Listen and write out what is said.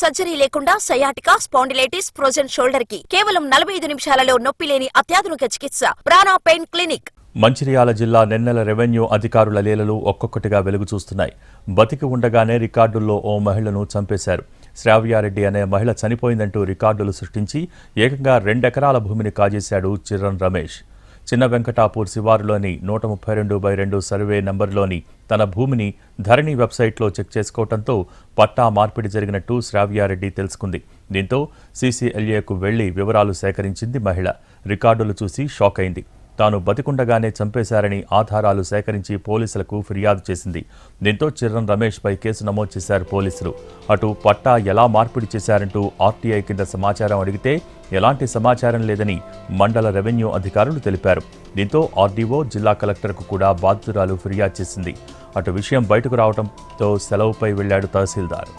Surgery లేకుండా sciatica spondylitis frozen షోల్డర్కి కేవలం నలభై ఐదు నిమిషాలలో నొప్పి లేని అత్యాధునిక చికిత్స. ప్రాణా పెయిన్ క్లినిక్. మంచిర్యాల జిల్లా నిన్నెల రెవెన్యూ అధికారుల లీలలు ఒక్కొక్కటిగా వెలుగు చూస్తున్నాయి. బతికి ఉండగానే రికార్డుల్లో ఓ మహిళను చంపేశారు. శ్రావ్యారెడ్డి అనే మహిళ చనిపోయిందంటూ రికార్డులు సృష్టించి ఏకంగా రెండెకరాల భూమిని కాజేశాడు చిర్రన్ రమేష్. చిన్న వెంకటాపూర్ శివారులోని నూట ముప్పై రెండు బై రెండు సర్వే నంబర్లోని తన భూమిని ధరణి వెబ్సైట్లో చెక్ చేసుకోవడంతో పట్టా మార్పిడి జరిగినట్టు శ్రావ్యారెడ్డి తెలుసుకుంది. దీంతో సీసీఎల్ఏకు వెళ్ళి వివరాలు సేకరించింది మహిళ. రికార్డులు చూసి షాక్ అయింది తాను బతికుండగానే చంపేశారని ఆధారాలు సేకరించి పోలీసులకు ఫిర్యాదు చేసింది. దీంతో చిర్రన్ రమేష్పై కేసు నమోదు చేశారు పోలీసులు. అటు పట్టా ఎలా మార్పిడి చేశారంటూ ఆర్టీఐ కింద సమాచారం అడిగితే ఎలాంటి సమాచారం లేదని మండల రెవెన్యూ అధికారులు తెలిపారు. దీంతో ఆర్డీఓ జిల్లా కలెక్టర్కు కూడా బాధితురాలు ఫిర్యాదు చేసింది. అటు విషయం బయటకు రావడంతో సెలవుపై వెళ్ళాడు తహసీల్దార్.